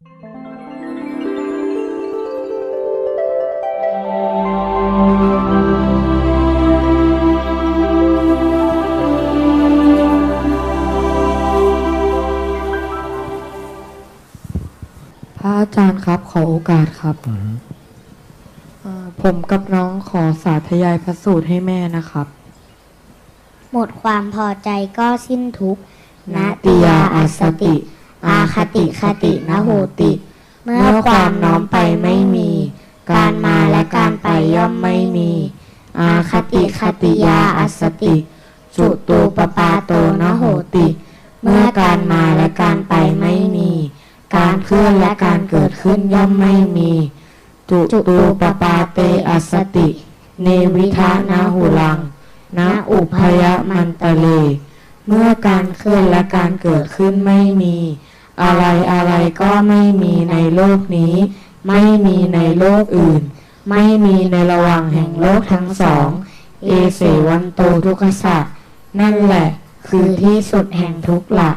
พระอาจารย์ครับ ขอโอกาสครับเอ่อผมกับน้องขอสาธยายพระสูตรให้แม่นะครับ หมดความพอใจก็สิ้นทุกข์นาติยาอัสสติ อาคติคตินโหติ เมื่อความน้อมไปไม่มี การมาและการไปย่อมไม่มี อาคติคติยาอัสติ จุตูปปาโตนโหติ เมื่อการมาและการไปไม่มี การเคลื่อนและการเกิดขึ้นย่อมไม่มีจุตูปปาเตอัสติ เนวิทานาหุลังนาอุพยมันตะเล เมื่อการเคลื่อนและการเกิดขึ้นไม่มี อะไรอะไรก็ไม่มีในโลกนี้ ไม่มีในโลกอื่น ไม่มีในระหว่างแห่งโลกทั้งสอง เอเสวันโตทุกขสัตนั่นแหละ คือที่สุดแห่งทุกข์ละ